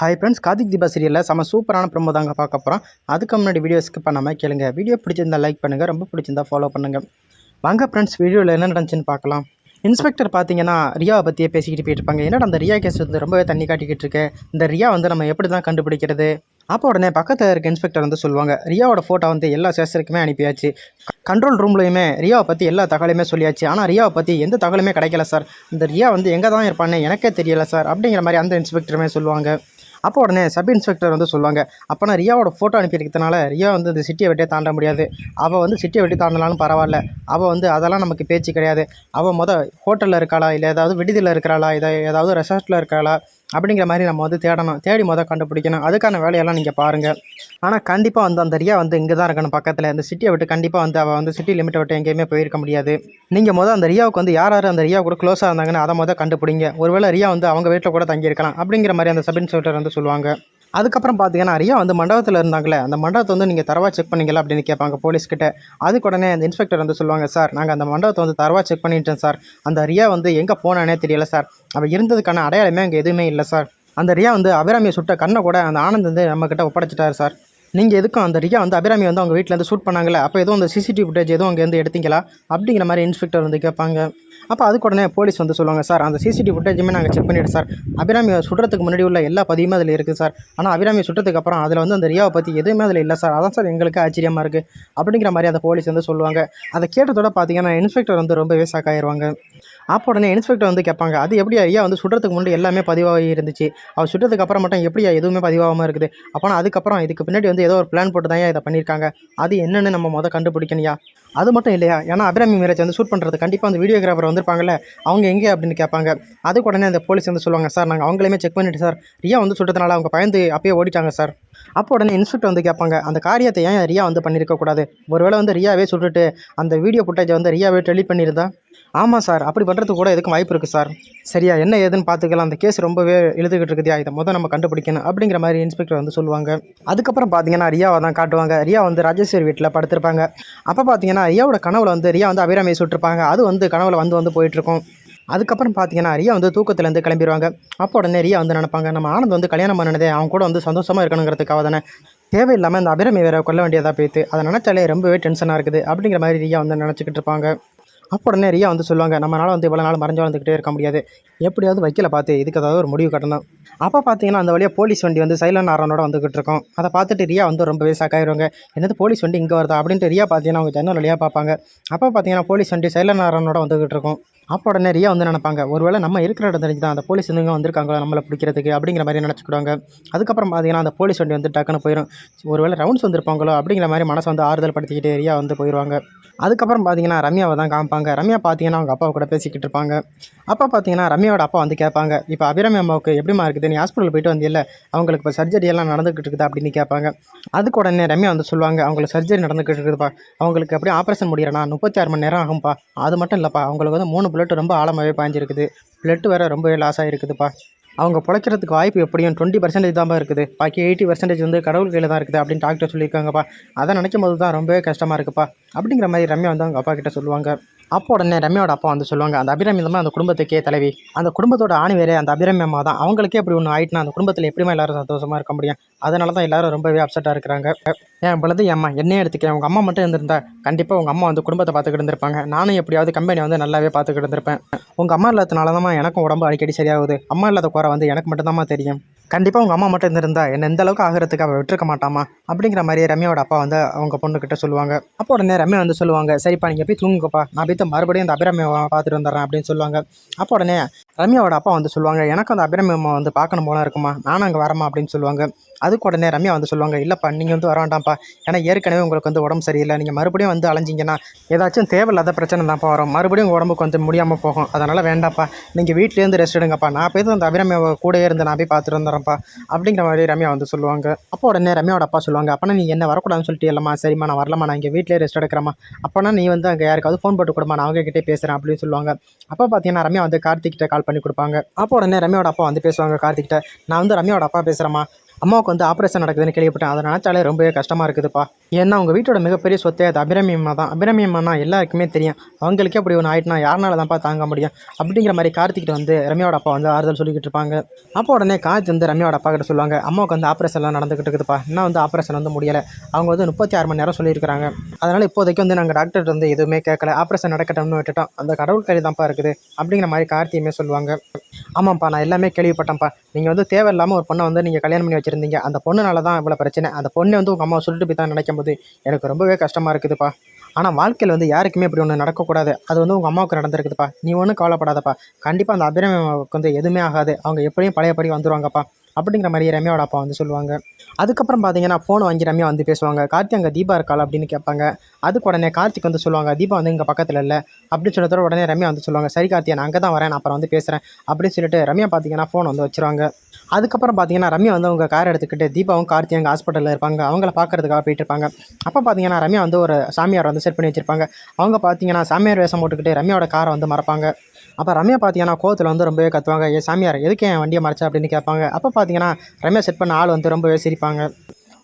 Hi friends Karthik Deepa சீரியலில் செம சூப்பரான ப்ரமோ தாங்க பார்க்க போகிறோம் அதுக்கு முன்னாடி வீடியோ ஸ்கிப் பண்ணாமல் கேளுங்க. வீடியோ பிடிச்சிருந்தா லைக் பண்ணுங்கள் ரொம்ப பிடிச்சிருந்தா ஃபாலோ பண்ணுங்கள் வாங்க ஃப்ரெண்ட்ஸ் வீடியோவில் என்ன நடந்துச்சுன்னு பார்க்கலாம். இன்ஸ்பெக்டர் பார்த்தீங்கன்னா ரியாவை பற்றியே பேசிக்கிட்டு போயிட்டு இருப்பாங்க. என்னடா அந்த ரியா கேஸ் வந்து ரொம்பவே தண்ணி காட்டிக்கிட்டு இருக்கு? இந்த ரியா வந்து நம்ம எப்படி தான் கண்டுபிடிக்கிறது? அப்போ உடனே பக்கத்தில் இருக்க இன்ஸ்பெக்டர் வந்து சொல்லுவாங்க. ரியாவோட ஃபோட்டோ வந்து எல்லா ஸ்டேஷனுக்குமே அனுப்பியாச்சு. கண்ட்ரோல் ரூம்லையுமே ரியாவை பற்றி எல்லா தகவலுமே சொல்லியாச்சு. ஆனால் ரியாவை பற்றி எந்த தகவலுமே கிடைக்கல சார். இந்த ரியா வந்து எங்கே தான் இருப்பான்னு எனக்கே தெரியல சார். அப்படிங்கிற மாதிரி அந்த இன்ஸ்பெக்டருமே சொல்லுவாங்க. அப்போ உடனே சப் இன்ஸ்பெக்டர் வந்து சொல்லுவாங்க அப்போனா ரியாவோட ஃபோட்டோ அனுப்பியிருக்கிறதுனால ரியா வந்து இந்த சிட்டியை வெட்டியே தாண்ட முடியாது. அவள் வந்து சிட்டியை வெட்டி தாண்டலாலும் பரவாயில்ல. அவள் வந்து அதெல்லாம் நமக்கு பேச்சு கிடையாது. அவள் மொதல் ஹோட்டலில் இருக்காளா? இல்லை ஏதாவது விடுதியில் இருக்கிறாளா? இதை ஏதாவது ரெசார்ட்டில் இருக்காளா? அப்படிங்கிற மாதிரி நம்ம வந்து தேடணும். தேடி மொதல் கண்டுபிடிக்கணும். அதுக்கான வேலையெல்லாம் நீங்கள் பாருங்கள் ஆனால் கண்டிப்பாக வந்து அந்த ரியா வந்து இங்கே தான் இருக்கணும் பக்கத்தில். இந்த சிட்டியை விட்டு கண்டிப்பாக வந்து அவள் வந்து சிட்டி லிமிட்டை விட்டு எங்கேயுமே போயிருக்க முடியாது. நீங்கள் மொதல் அந்த ரியாவுக்கு வந்து யார் யார் அந்த ரியா கூட க்ளோஸாக இருந்தாங்கன்னு அதை மொதல் கண்டுபிடிங்க. ஒருவேளை ரியா வந்து அவங்க வீட்டில் கூட தங்கியிருக்கலாம் அப்படிங்கிற மாதிரி அந்த சப் இன்ஸ்பெக்டர் வந்து சொல்லுவாங்க. அதுக்கப்புறம் பார்த்தீங்கன்னா ரியா வந்து மண்டபத்தில் இருந்தாங்களே அந்த மண்டபத்தை வந்து நீங்கள் தரவா செக் பண்ணீங்களா அப்படின்னு கேட்பாங்க போலீஸ்கிட்ட. அதுக்கு உடனே அந்த இன்ஸ்பெக்டர் வந்து சொல்லுவாங்க சார் நாங்கள் அந்த மண்டபத்தை வந்து தரவா செக் பண்ணிட்டேன் சார். அந்த ரியா வந்து எங்கே போனானே தெரியல சார். அவள் இருந்ததுக்கான அடையாளமே அங்கே எதுவுமே இல்லை சார். அந்த ரியா வந்து அபிராமியை சுட்ட கண்ணை கூட அந்த ஆனந்த் வந்து நம்மக்கிட்ட ஒப்படைச்சிட்டார் சார். நீங்கள் எதுக்கும் அந்த ரியா வந்து அபிராமி வந்து அவங்க வீட்டில் இருந்து ஷூட் பண்ணாங்களே அப்போ எதுவும் அந்த சிசிடிவி ஃபுட்டேஜ் எதுவும் அங்கேருந்து எடுத்தீங்களா? அப்படிங்கிற மாதிரி இன்ஸ்பெக்டர் வந்து கேட்பாங்க. அப்போ அதுக்கு உடனே போலீஸ் வந்து சொல்லுவாங்க சார் அந்த சிசிடிவி ஃபுட்டேஜுமே நாங்கள் செக் பண்ணிவிட்டு சார். அபிராமியை சுடுறதுக்கு முன்னாடி உள்ள எல்லா பதிவுமே அதில் இருக்குது சார். ஆனால் அபிராமி சுட்டதுக்கு அப்புறம் அதில் வந்து அந்த ரியாவை பற்றி எதுவுமே அதில் இல்லை சார். அதான் சார் எங்களுக்கு ஆச்சரியமாக இருக்குது அப்படிங்கிற மாதிரி அந்த போலீஸ் வந்து சொல்லுவாங்க. அதை கேட்டதோட பார்த்தீங்கன்னா இன்ஸ்பெக்டர் வந்து ரொம்பவே ஷாக்காயிருவாங்க அப்போ உடனே இன்ஸ்பெக்டர் வந்து கேட்பாங்க அது எப்படி ஐயா வந்து சுடுறதுக்கு முன்னாடி எல்லாமே பதிவாகி இருந்துச்சு. அவர் சுட்டதுக்கு அப்புறம் மட்டும் எப்படியா எதுவுமே பதிவாகாமல் இருக்குது. அப்போனா அதுக்கப்புறம் இதுக்கு பின்னாடி வந்து ஏதோ ஒரு பிளான் போட்டு தான் இதை பண்ணியிருக்காங்க. அது என்னென்னு நம்ம மொதல் கண்டுபிடிக்கணியா அது மட்டும் இல்லையா ஏன்னா அபிராமி மேரேஜ் வந்து ஷூட் பண்ணுறது கண்டிப்பாக அந்த வீடியோகிராஃபர் வந்திருப்பாங்கல்ல அவங்க எங்கே அப்படின்னு கேட்பாங்க. அதுக்கு உடனே அந்த போலீஸ் வந்து சொல்லுவாங்க சார் நாங்கள் அவங்களையுமே செக் பண்ணிவிட்டு சார் ரியா வந்து சுட்டதுனால அவங்க பயந்து அப்பயே ஓடிட்டாங்க சார். அப்போ உடனே இன்ஸ்பெக்டர் வந்து கேட்பாங்க அந்த காரியத்தை ஏன் ரியா வந்து பண்ணியிருக்கக்கூடாது ஒருவேளை வந்து ரியாவே சுட்டுட்டு அந்த வீடியோ ஃபுட்டேஜை வந்து ரியாவே டெலிட் பண்ணியிருந்தா? ஆமாம் சார் அப்படி பண்ணுறதுக்கு கூட எதுக்கும் வாய்ப்பு இருக்குது சார். சரியா என்ன ஏதுன்னு பார்த்துக்கலாம். அந்த கேஸ் ரொம்பவே எழுதுகிட்டு இருக்குதியா இதை முதல் நம்ம கண்டுபிடிக்கணும் அப்படிங்கிற மாதிரி இன்ஸ்பெக்டர் வந்து சொல்லுவாங்க. அதுக்கப்புறம் பார்த்தீங்கன்னா ரியாவை தான் காட்டுவாங்க. ரியா வந்து ராஜேஸ்வரி வீட்டில் படுத்திருப்பாங்க. அப்போ பார்த்தீங்கன்னா ரியாவோட கனவுல வந்து ரியா வந்து அபிராமியை சுட்டிருப்பாங்க. அது வந்து கனவுல வந்து வந்து போயிட்டுருக்கும் அதுக்கப்புறம் பார்த்தீங்கன்னா ரியா வந்து தூக்கத்துலேருந்து கிளம்பிடுவாங்க அப்போ உடனே ரியா வந்து நினப்பாங்க நம்ம ஆனந்த் வந்து கல்யாணம் பண்ணினதே அவங்க கூட வந்து சந்தோஷமாக இருக்கணுங்கிறதுக்காக தானே. தேவையில்லாமல் இந்த அபிரமி வேற கொல்ல வேண்டியதாக போயிட்டு அதை நினச்சாலே ரொம்பவே டென்ஷனாக இருக்குது அப்படிங்கிற மாதிரி ரியா வந்து நினச்சிக்கிட்டு இருப்பாங்க. அப்போ உடனே ரியா வந்து சொல்லுவாங்க நம்மளால் வந்து இவ்வளோ நாள் மறைஞ்சு வாழ்ந்துக்கிட்டே இருக்க முடியாது. எப்படியாவது வைக்கல பார்த்து இதுக்கு ஏதாவது ஒரு முடிவு கட்டணும். அப்போ பார்த்தீங்கன்னா அந்த வழியாக போலீஸ் வண்டி வந்து சைலன் ஆரனோட வந்துகிட்டு இருக்கோம். அதை பார்த்துட்டு ரியா வந்து ரொம்பவே ஷாக்காயிருவாங்க என்னது போலீஸ் வண்டி இங்கே வருதா? அப்படின்ட்டு ரியா பார்த்தீங்கன்னா அவங்க ஜன்னல் வழியாக பார்ப்பாங்க அப்போ பார்த்தீங்கன்னா போலீஸ் வண்டி சைலன் ஆரனோட வந்துகிட்டு இருக்கும். அப்போ உடனே ரியா வந்து நினைப்பாங்க ஒருவேளை நம்ம இருக்கிற இடம் தெரிஞ்சு தான் அந்த போலீஸ் வந்து வந்திருக்காங்களோ வந்திருக்காங்களா? நம்மளை பிடிக்கிறதுக்கு அப்படிங்கிற மாதிரி நினச்சிக்கிடுவாங்க. அதுக்கப்புறம் பார்த்தீங்கன்னா அந்த போலீஸ் வண்டி வந்து டக்குன்னு போயிடும் ஒருவேளை ரவுண்ட்ஸ் வந்திருப்பாங்களோ? அப்படிங்கிற மாதிரி மனசை வந்து ஆறுதல் படுத்திக்கிட்டு ரியா வந்து போயிடுவாங்க அதுக்கப்புறம் பார்த்தீங்கன்னா ரம்யாவை தான் காமிப்பாங்க. ரம்யா பார்த்தீங்கன்னா அவங்க அப்பா கூட பேசிக்கிட்டு இருப்பாங்க. அப்பா பார்த்தீங்கன்னா ரம்யாவோட அப்பா வந்து கேட்பாங்க இப்போ அபிராமி அம்மாவுக்கு எப்படிமா இருக்குது நீ ஹாஸ்பிட்டல் போயிட்டு வந்தியில்ல அவங்களுக்கு இப்போ சர்ஜரி எல்லாம் நடந்துக்கிட்டு இருக்குது அப்படின்னு கேட்பாங்க. அதுக்கு உடனே ரம்யா வந்து சொல்லுவாங்க அவங்களுக்கு சர்ஜரி நடந்துக்கிட்டு இருக்குதுப்பா. அவங்களுக்கு அப்படியே ஆப்ரேஷன் முடியறனா முப்பத்தாறு மணி நேரம் ஆகும்ப்பா அது மட்டும் இல்லைப்பா அவங்களுக்கு வந்து மூணு பிளட் ரொம்ப ஆழமாகவே பாய்ஞ்சிருக்குது. பிளட் வேறு ரொம்பவே லாஸ் ஆகிருக்குதுப்பா அவங்க பிழைக்கிறதுக்கு வாய்ப்பு எப்படியும் டுவெண்ட்டி பர்சன்டேஜ் தான்ப்பா இருக்குது. பாக்கி எயிட்டி பர்சன்டேஜ் வந்து கடவுள் கையில் தான் இருக்குது அப்படின்னு டாக்டர் சொல்லியிருக்காங்கப்பா. அதை நினைக்கும் போது தான் ரொம்பவே கஷ்டமாக இருக்குப்பா. அப்படிங்கிற மாதிரி ரம்யா வந்து அவங்க அப்பா கிட்ட சொல்லுவாங்க. அப்போ உடனே ரம்யாவோட அப்பா வந்து சொல்லுவாங்க அந்த அபிராமி தான் அந்த குடும்பத்துக்கே தலைவி. அந்த குடும்பத்தோட ஆணி வேறே அந்த அபிராமி அம்மா தான். அவங்களுக்கே அப்படி ஒன்று ஆயிட்டுனா அந்த குடும்பத்தில் எப்படிமா எல்லாரும் சந்தோஷமாக இருக்க முடியும்? அதனால தான் எல்லாரும் ரொம்பவே அப்செட்டாக இருக்கிறாங்க. என் பொழுது ஏம்மா அம்மா என்னையே எடுத்துக்கிறேன். உங்கள் அம்மா மட்டும் இருந்திருந்தா கண்டிப்பாக உங்கள் அம்மா வந்து குடும்பத்தை பார்த்துக்கிட்டு இருந்திருப்பாங்க. நானும் எப்படியாவது கம்பெனி வந்து நல்லாவே பார்த்துக்கிட்டு இருந்திருப்பேன். உங்கள் அம்மா இல்லாதனால தான் எனக்கும் உடம்பு அடிக்கடி சரியாகுது. அம்மா இல்லாத குறை வந்து எனக்கு மட்டும்தாம்மா தெரியும். கண்டிப்பாக உங்கள் அம்மா மட்டும் இருந்திருந்தா என்ன எந்த அளவுக்கு ஆகிறதுக்கு அவள் விட்டுருக்க மாட்டாமா அப்படிங்கிற மாதிரி ரம்யாவோட அப்பா வந்து அவங்க பொண்ணுக்கிட்ட சொல்லுவாங்க. அப்போ உடனே ரம்யா வந்து சொல்லுவாங்க சரிப்பா நீங்கள் போய் தூங்குங்கப்பா. நான் போய் மறுபடியும் அந்த அபிராமி பார்த்துட்டு வந்துடுறேன் அப்படின்னு சொல்லுவாங்க. அப்போ உடனே ரம்யாவோட அப்பா வந்து சொல்லுவாங்க எனக்கு அந்த அபிராமியம்மா வந்து பார்க்கணும் போல இருக்குமா? நானும் அங்கே வரமா அப்படின்னு சொல்லுவாங்க. அதுக்கு உடனே ரம்யா வந்து சொல்லுவாங்க இல்லைப்பா நீங்கள் வந்து வர வேண்டாம்ப்பா ஏன்னா ஏற்கனவே உங்களுக்கு வந்து உடம்பு சரியில்லை. நீங்கள் மறுபடியும் வந்து அலைஞ்சிங்கன்னா ஏதாச்சும் தேவையில்லாத பிரச்சனை தான்ப்பா வரும். மறுபடியும் உங்கள் உடம்புக்கு வந்து முடியாமல் போகும். அதனால் வேண்டாம்ப்பா. நீங்கள் வீட்டிலேருந்து ரெஸ்ட் எடுங்கப்பா. நான் போய் அந்த அபிராமி கூடயே இருந்து நான் போய் பார்த்துட்டு வந்துடுறேன்ப்பா அப்படிங்கிற மாதிரி ரம்யா வந்து சொல்லுவாங்க. அப்போ உடனே ரம்யாவோட அப்பா சொல்லுவாங்க அப்போனா நீ என்ன வரக்கூடாதுன்னு சொல்லிட்டு இல்லைம்மா. சரிம்மா நான் வரலாமா நான் இங்கே வீட்டிலே ரெஸ்ட் எடுக்கிறேம்மா. அப்போனா நீ வந்து அங்கே யாருக்காவது ஃபோன் போட்டு கொடுமா நான் அவங்க கிட்டே பேசுகிறேன் அப்படின்னு சொல்லுவாங்க. அப்போ பார்த்தீங்கன்னா ரம்யா வந்து கார்த்திக்கிட்ட கால் பண்ணி கொடுப்பாங்க. அப்போ உடனே ரம்யாவோட அப்பா வந்து பேசுவாங்க கார்த்திக்கிட்ட நான் வந்து ரம்யாவோட அப்பா பேசுகிறேம்மா அம்மாவுக்கு வந்து ஆப்ரேஷன் நடக்குதுன்னு கேள்விப்பட்டேன். அதை நினச்சாலே ரொம்பவே கஷ்டமாக இருக்குதுப்பா. ஏன்னா அவங்க வீட்டோட மிகப்பெரிய சொத்தே அது அபிராமியம்மா தான். அபிராமியம்மானா எல்லாருக்குமே தெரியும். அவங்களுக்கே அப்படி ஒன்று ஆயிட்டுனா யாருனால தான்ப்பா தாங்க முடியும்? அப்படிங்கிற மாதிரி கார்த்திக்கிட்ட வந்து ரம்யாவோட அப்பா வந்து ஆறுதல் சொல்லிக்கிட்டு இருப்பாங்க. அப்போ உடனே கார்த்தி வந்து ரம்யாவோட அப்பா கிட்ட சொல்லுவாங்க அம்மாவுக்கு வந்து ஆப்ரேஷன்லாம் நடந்துகிட்டு இருக்குதுப்பா. இன்னும் வந்து ஆப்ரேஷன் வந்து முடியலை. அவங்க வந்து முப்பத்தி ஆறு மணி நேரம் சொல்லியிருக்காங்க அதனால் இப்போதைக்கு வந்து நாங்கள் டாக்டர் வந்து எதுவுமே கேட்கல ஆப்ரேஷன் நடக்கட்டும்னு விட்டுட்டோம். அந்த கடவுள் கறி தான்ப்பா இருக்குது. அப்படிங்கிற மாதிரி கார்த்தியுமே சொல்லுவாங்க. ஆமாம்ப்பா நான் எல்லாமே கேள்விப்பட்டேன்ப்பா. நீங்கள் வந்து தேவையில்லாமல் ஒரு பொண்ணை வந்து நீங்கள் கல்யாணம் பண்ணி வச்சுருந்தீங்க. அந்த பொண்ணுனால தான் இவ்வளோ பிரச்சனை. அந்த பொண்ணை வந்து உங்கள் அம்மா சொல்லிட்டு போய் தான் நினைக்கும் போது எனக்கு ரொம்பவே கஷ்டமாக இருக்குதுப்பா. ஆனால் வாழ்க்கையில் வந்து யாருக்குமே இப்படி ஒன்று நடக்கக்கூடாது. அது வந்து உங்கள் அம்மாவுக்கு நடந்திருக்குதுப்பா. நீ ஒன்றும் கவலைப்படாதப்பா. கண்டிப்பாக அந்த அபிராமிக்கு வந்து எதுவுமே ஆகாது. அவங்க எப்படியும் பழையபடி வந்துருவாங்கப்பா. அப்படிங்கிற மாதிரி ரம்யாவோட அப்பா வந்து சொல்லுவாங்க. அதுக்கப்புறம் பார்த்தீங்கன்னா ஃபோன் வாங்கி ரம்யா வந்து பேசுவாங்க. கார்த்தி அங்கே தீபா இருக்காள்? அப்படின்னு கேட்பாங்க. அதுக்கு உடனே கார்த்திக் வந்து சொல்லுவாங்க தீபா வந்து இங்கே பக்கத்தில் இல்லை. அப்படின்னு சொல்லிட்டு உடனே ரம்யா வந்து சொல்லுவாங்க சரி கார்த்தியா நான் அங்கே தான் வரேன் நான் அப்புறம் வந்து பேசுகிறேன் அப்படின்னு சொல்லிட்டு ரம்யா பார்த்தீங்கன்னா ஃபோன் வந்து வச்சிருவாங்க. அதுக்கப்புறம் பார்த்தீங்கன்னா ரம்யா வந்து அவங்க கார் எடுத்துக்கிட்டு தீபாவும் கார்த்தி அங்கே ஹாஸ்பிட்டலில் இருப்பாங்க. அவங்கள பார்க்கறதுக்காக போயிட்டு இருப்பாங்க. அப்போ பார்த்தீங்கன்னா ரம்யா வந்து ஒரு சாமியார் வந்து செட் பண்ணி வச்சிருப்பாங்க. அவங்க பார்த்தீங்கன்னா சாமியார் வேஷம் போட்டுக்கிட்டு ரம்யாவோட காரை வந்து மறப்பாங்க. அப்போ ரம்யா பார்த்தீங்கன்னா கோவத்தில் வந்து ரொம்பவே கத்துவாங்க. ஏ சாமியார் எதுக்கு என் வண்டியை மறைச்சா? அப்படின்னு கேட்பாங்க. அப்போ பார்த்தீங்கன்னா ரம்யா செட் பண்ண ஆள் வந்து ரொம்பவே சிரிப்பாங்க.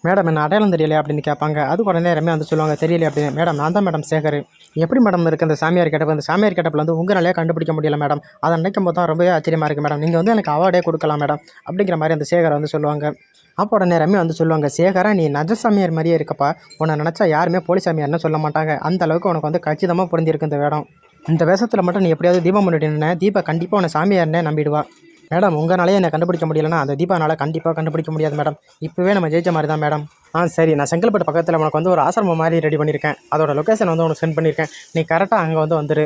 மேடம் என்ன அடையாளம் தெரியலையா? அப்படின்னு கேட்பாங்க. அது உடனே ரம்யா வந்து சொல்லுவாங்க தெரியல அப்படின்னு. மேடம் நான் தான் மேடம் சேகர். எப்படி மேடம் இருக்குது அந்த சாமியார் கேட்டப் அந்த சாமியார் கேட்டப்பில் வந்து உங்களாலே கண்டுபிடிக்க முடியல மேடம். அதை நினைக்கும் போது தான் ரொம்பவே ஆச்சரியமாக இருக்குது மேடம். நீங்கள் வந்து எனக்கு அவார்டே கொடுக்கலாம் மேடம். அப்படிங்கிற மாதிரி அந்த சேகரை வந்து சொல்லுவாங்க. அப்போ உடனே ரம்யா வந்து சொல்லுவாங்க சேகரா நீ நஜ சாமியார் மாதிரியே இருக்கப்பா. உன்னை நினச்சா யாருமே போலி சாமியார்னு சொல்ல மாட்டாங்க. அந்த அளவுக்கு உனக்கு வந்து கச்சிதமாக புரிஞ்சிருக்கு இந்த வேடம். இந்த வேஷத்தில் மட்டும் நீ எப்படியாவது தீபம் முன்னாடி நின்று தீபா கண்டிப்பாக உன்னை சாமியார்னே நம்பிடுவா. மேடம் உங்களாலே என்னை கண்டுபிடிக்க முடியலன்னா அந்த தீபானால கண்டிப்பாக கண்டுபிடிக்க முடியாது மேடம். இப்போவே நம்ம ஜெயிச்ச மாதிரி தான் மேடம். ஆ சரி நான் செங்கல்பட்டு பக்கத்தில் உனக்கு வந்து ஒரு ஆசிரமம் மாதிரி ரெடி பண்ணியிருக்கேன் அதோட லொக்கேஷன் வந்து உனக்கு சென்ட் பண்ணியிருக்கேன் நீ கரெக்டாக அங்கே வந்து வந்துரு.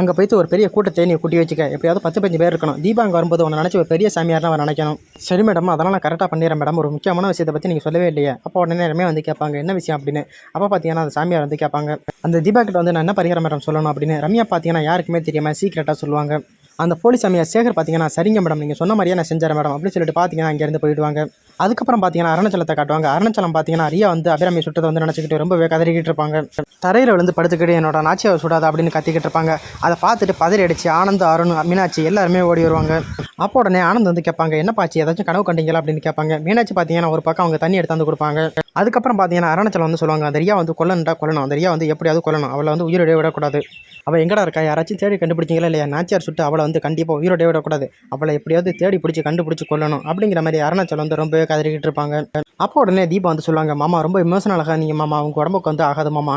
அங்கே போயிட்டு ஒரு பெரிய கூட்டத்தை நீ கூட்டி வச்சுக்க. எப்படியாவது பத்து பஞ்சு பேர் இருக்கணும். தீபா அங்கே வரும்போது உன்னை நினச்சி ஒரு பெரிய சாமியார் அவன் நினைக்கணும். சரி மேடம் அதெல்லாம் நான் கரெக்டாக பண்ணிடுறேன் மேடம். ஒரு முக்கியமான விஷயத்தை பற்றி நீங்கள் சொல்லவே இல்லையே. அப்போ உடனே ரம்யா வந்து கேட்பாங்க என்ன விஷயம்? அப்படின்னு. அப்போ பார்த்தீங்கன்னா அந்த சாமியார் வந்து கேட்பாங்க அந்த தீபா கிட்ட வந்து நான் என்ன பரிகாரம் மேடம் சொல்லணும்? அப்படின்னு. ரம்யா பார்த்தீங்கன்னா யாருக்குமே தெரியாமல் சீக்கிரட்டாக சொல்லுவாங்க. அந்த போலீஸ் சாமியார் சேகர் பார்த்தீங்கன்னா சரிங்க மேடம் நீங்கள் சொன்ன மாதிரியே நான் செஞ்சேன் மேடம் அப்படின்னு சொல்லிட்டு பார்த்தீங்கன்னா அங்கேருந்து போயிடுவாங்க. அதுக்கப்புறம் பார்த்தீங்கன்னா அருணாச்சலத்தை காட்டுவாங்க. அருணாச்சலம் பார்த்தீங்கன்னா ரியா வந்து அபிராமி சுட்டதை வந்து நினச்சிக்கிட்டு ரொம்பவே கதறிக்கிட்டு இருப்பாங்க. தரையில் விழுந்து படுத்துக்கிட்டு என்னோட நாச்சியாவை சுடாது அப்படின்னு கத்திக்கிட்டு இருப்பாங்க. அதை பார்த்துட்டு பதறி அடிச்சு ஆனந்த் அருண் மீனாட்சி எல்லாருமே ஓடி வருவாங்க. அப்போ உடனே ஆனந்த் வந்து கேட்பாங்க என்ன பாச்சு ஏதாச்சும் கனவு கண்டிங்களா? அப்படின்னு கேட்பாங்க. மீனாட்சி பார்த்தீங்கன்னா ஒரு பக்கம் அவங்க தண்ணி எடுத்து வந்து கொடுப்பாங்க. அதுக்கப்புறம் பார்த்தீங்கன்னா அருணாச்சலம் வந்து சொல்லுவாங்க அந்த ரியா வந்து கொல்லணுண்டா கொல்லணும். அந்த ரியா வந்து எப்படியாவது கொல்லணும். அவளை வந்து உயிரோடய விடக்கூடாது. அவள் எங்கடா இருக்கா? யாராச்சும் தேடி கண்டுபிடிச்சிங்களா இல்லையா? நாச்சியார் சுட்டு அவளை வந்து கண்டிப்பாக உயிரோடய விடக்கூடாது. அவளை எப்படியாவது தேடி பிடிச்சி கண்டுபிடிச்சி கொல்லணும். அப்படிங்கிற மாதிரி அருணாச்சலம் வந்து ரொம்பவே கதறிக்கிட்டு இருப்பாங்க. அப்போ உடனே தீபா வந்து சொல்லுவாங்க மாமா ரொம்ப இமோஷனல் ஆகாதீங்க மாமா. உங்கள் உடம்புக்கு வந்து ஆகாது மாமா.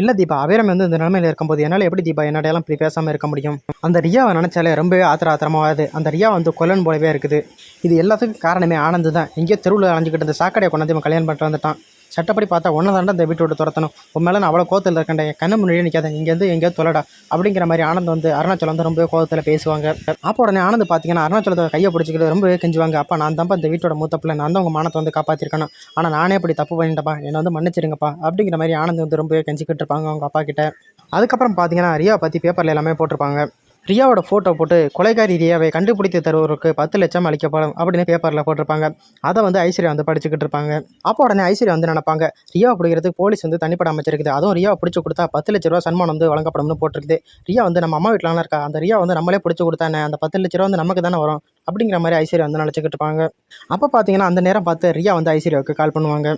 இல்லை தீபா அபிராமி வந்து இந்த நிலைமையில் இருக்கும்போது என்னால் எப்படி தீபா என்னடையெல்லாம் இப்படி பேசாமல் இருக்க முடியும்? அந்த ரியாவை நினச்சாலே ரொம்பவே ஆத்திர ஆத்திரமாகாது அந்த ரியா வந்து கொல்லன் போலவே இருக்குது. இது எல்லாத்துக்கும் காரணமே ஆனந்து தான். எங்கேயோ தெருவில் அலைஞ்சிக்கிட்டு இந்த சாக்கடையை கொண்டாந்து கல்யாணம் பண்ணிட்டு வந்துட்டான். சட்டப்படி பார்த்தா ஒன்று தாண்டா இந்த வீட்டை விட்டு துரத்தணும். உன் மேலே நான் அவ்வளோ கோத்தில் இருக்கேன் என் கண்ணு முன்னாடி நிற்காத இங்கேருந்து எங்கேயோ தொலைடா. அப்படிங்கிற மாதிரி ஆனந்த் வந்து அருணாச்சலம் வந்து ரொம்ப கோவத்தில் பேசுவாங்க. அப்போ உடனே ஆனந்த் பார்த்தீங்கன்னா அருணாச்சலத்தை கையை பிடிச்சிக்கிட்டு ரொம்பவே கெஞ்சுவாங்க. அப்பா நான் தான்ப்பா இந்த வீட்டோட மூத்த பிள்ளை. நான் தான் உங்கள் மானத்தை வந்து காப்பாற்றிருக்கணும் ஆனால் நானே இப்படி தப்பு பண்ணிட்டப்பா என்னை வந்து மன்னிச்சிருங்கப்பா. அப்படிங்கிற மாதிரி ஆனந்த் வந்து ரொம்பவே கெஞ்சிக்கிட்டு இருப்பாங்க அவங்க அப்பா கிட்ட. அதுக்கப்புறம் பார்த்தீங்கன்னா ரியா பற்றி பேப்பரில் எல்லாமே போட்டிருப்பாங்க. ரியாவோட ஃபோட்டோ போட்டு கொலைகாரி ரியாவை கண்டுபிடித்து தருவதற்கு பத்து லட்சம் அளிக்கப்படும் அப்படின்னு பேப்பரில் போட்டிருப்பாங்க. அதை வந்து ஐஸ்வர்யா வந்து படிச்சுக்கிட்டு இருப்பாங்க. அப்போ உடனே ஐஸ்வர்யா வந்து நினைப்பாங்க ரியா பிடிக்கிறதுக்கு போலீஸ் வந்து தனிப்பட அமைச்சிருக்குது அதுவும் ரியா பிடிச்சி கொடுத்தா பத்து லட்ச ரூபா சன்மானம் வந்து வழங்கப்படும்னு போட்டிருக்குது. ரியா வந்து நம்ம அம்மா வீட்டில் இருக்கா? அந்த ரியா வந்து நம்மளே பிடிச்சி கொடுத்தானே? அந்த பத்து லட்ச ரூபா வந்து நமக்கு தானே வரும்? அப்படிங்கிற மாதிரி ஐஸ்வர்யா வந்து நினச்சிக்கிட்டு இருப்பாங்க. அப்போ பார்த்தீங்கன்னா அந்த நேரம் பார்த்து ரியா வந்து ஐஸ்வர்யாவுக்கு கால் பண்ணுவாங்க.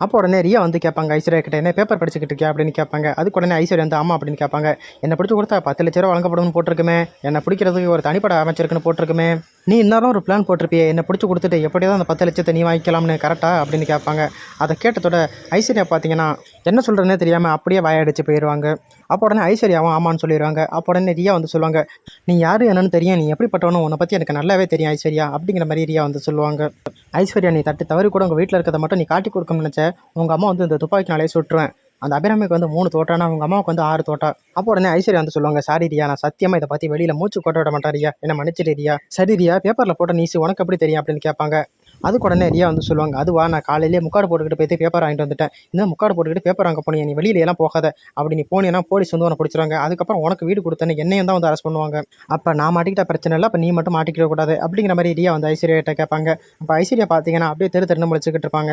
அப்போ உடனே ரியா வந்து கேட்பாங்க ஐஸ்வர்யா கிட்ட என்ன பேப்பர் படிச்சுக்கிட்டு இருக்கியா? அப்படின்னு கேட்பாங்க. அதுக்கு உடனே ஐஸ்வர்யா வந்து ஆமா அப்படின்னு கேட்பாங்க. என்ன பிடிச்சி கொடுத்தா பத்து லட்ச ரூபா வழங்கப்படும்னு போட்டிருக்குமே. என்னை பிடிக்கிறதுக்கு ஒரு தனிப்பட அமைச்சிருக்குன்னு போட்டிருக்குமே. நீ இன்னும் ஒரு பிளான் போட்டிருப்பியே. என்னை பிடிச்சி கொடுத்துட்டு எப்படியாவது அந்த பத்து லட்சத்தை நீ வாங்கிக்கலாம்னு கரெக்டாக அப்படின்னு கேட்பாங்க. அதை கேட்டதோட ஐஸ்வர்யா பார்த்தீங்கன்னா என்ன சொல்கிறேன்னே தெரியாமல் அப்படியே வாயடிச்சு போயிடுவாங்க அப்போ உடனே ஐஸ்வர்யாவும் ஆமான்னு சொல்லிடுவாங்க. அப்போ உடனே ரியா வந்து சொல்லுவாங்க நீ யார் என்னன்னு தெரியும் நீ எப்படிப்பட்டவனும் உன்னை பற்றி எனக்கு நல்லாவே தெரியும் ஐஸ்வர்யா அப்படிங்கிற மாதிரி ரியா வந்து சொல்லுவாங்க. ஐஸ்வர்யா நீ தட்டு தவறு கூட உங்கள் வீட்டில் இருக்கிறத மட்டும் நீ காட்டி கொடுக்க நினச்ச உங்கள் அம்மா வந்து இந்த துப்பாக்கினாலே சுட்டுருவேன். அந்த அபிராமிக்கு வந்து மூணு தோட்டானா அவங்க அம்மாவுக்கு வந்து ஆறு தோட்டா. அப்போ உடனே ஐஸ்வர்யா வந்து சொல்லுவாங்க சாரி ரியா நான் சத்தியமாக இதை பற்றி வெளியில் மூச்சு கொட்ட விட மாட்டாரியா என்ன மன்னிச்சிடுறியா சரி ரியா பேப்பரில் போட்ட நீசி உனக்கு எப்படி தெரியும்? அப்படின்னு கேட்பாங்க. அதுக்கு உடனே ரியா வந்து சொல்லுவாங்க அதுவா நான் காலையிலேயே முக்காடு போட்டுக்கிட்டு போயிட்டு பேப்பர் வாங்கிட்டு வந்துட்டேன். இந்த முக்காடு போட்டுக்கிட்டு பேப்பர் வாங்க போனீங்க நீ வெளியில எல்லாம் போகாத. அப்படி நீ போனீங்கன்னா போலீஸ் வந்து உன்னை பிடிச்சிருவாங்க. அதுக்கப்புறம் உனக்கு வீடு கொடுத்தேன்னு என்னையும் தான் வந்து அரெஸ்ட் பண்ணுவாங்க. அப்போ நான் மாட்டிக்கிட்ட பிரச்சனை இல்லை அப்போ நீ மட்டும் மாட்டிக்கிட கூடாது. அப்படிங்கிற மாதிரி ரியா வந்து ஐஸ்வர்யா கிட்ட கேட்பாங்க. அப்போ ஐஸ்வர்யா பார்த்தீங்கன்னா அப்படியே தெரு தெருன்னு முடிச்சுக்கிட்டு இருப்பாங்க.